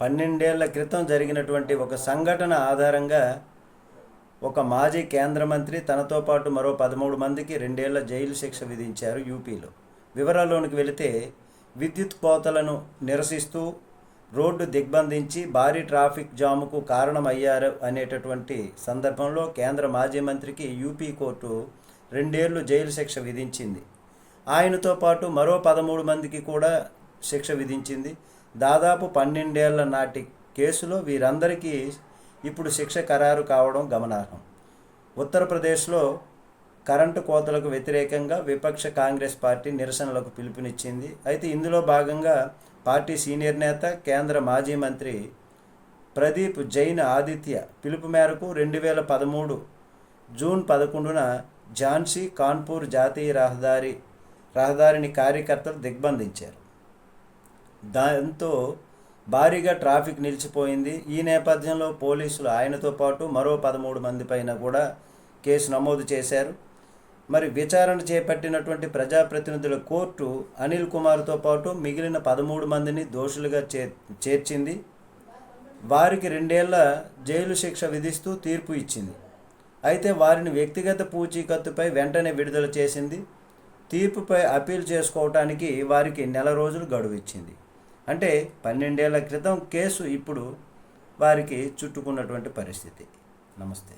పన్నెండేళ్ళ క్రితం జరిగినటువంటి ఒక సంఘటన ఆధారంగా ఒక మాజీ కేంద్ర మంత్రి తనతో పాటు మరో పదమూడు మందికి రెండేళ్ళ జైలు శిక్ష విధించారు యూపీలో. వివరాల్లోనికి వెళితే విద్యుత్ కోతలను నిరసిస్తూ రోడ్డు దిగ్బంధించి భారీ ట్రాఫిక్ జాముకు కారణమయ్యారు అనేటటువంటి సందర్భంలో కేంద్ర మాజీ మంత్రికి యూపీ కోర్టు రెండేళ్ళు జైలు శిక్ష విధించింది. ఆయనతో పాటు మరో పదమూడు మందికి కూడా శిక్ష విధించింది. దాదాపు పన్నెండేళ్ళ నాటి కేసులో వీరందరికీ ఇప్పుడు శిక్ష ఖరారు కావడం గమనార్హం. ఉత్తరప్రదేశ్లో కరెంటు కోతలకు వ్యతిరేకంగా విపక్ష కాంగ్రెస్ పార్టీ నిరసనలకు పిలుపునిచ్చింది. అయితే ఇందులో భాగంగా పార్టీ సీనియర్ నేత కేంద్ర మాజీ మంత్రి ప్రదీప్ జైన్ ఆదిత్య పిలుపు మేరకు రెండు వేల పదమూడు జూన్ పదకొండున ఝాన్సీ కాన్పూర్ జాతీయ రహదారి రహదారిని కార్యకర్తలు దిగ్బంధించారు. దాంతో భారీగా ట్రాఫిక్ నిలిచిపోయింది. ఈ నేపథ్యంలో పోలీసులు ఆయనతో పాటు మరో పదమూడు మంది పైన కూడా కేసు నమోదు చేశారు. మరి విచారణ చేపట్టినటువంటి ప్రజాప్రతినిధుల కోర్టు అనిల్ కుమార్తో పాటు మిగిలిన పదమూడు మందిని దోషులుగా చే చేర్చింది. వారికి రెండేళ్ళ జైలు శిక్ష విధిస్తూ తీర్పు ఇచ్చింది. అయితే వారిని వ్యక్తిగత పూచీకత్తుపై వెంటనే విడుదల చేసింది. తీర్పుపై అప్పీల్ చేసుకోవటానికి వారికి నెల రోజులు గడువు ఇచ్చింది. అంటే పన్నెండేళ్ళ క్రితం కేసు ఇప్పుడు వారికి చుట్టుకున్నటువంటి పరిస్థితి. నమస్తే.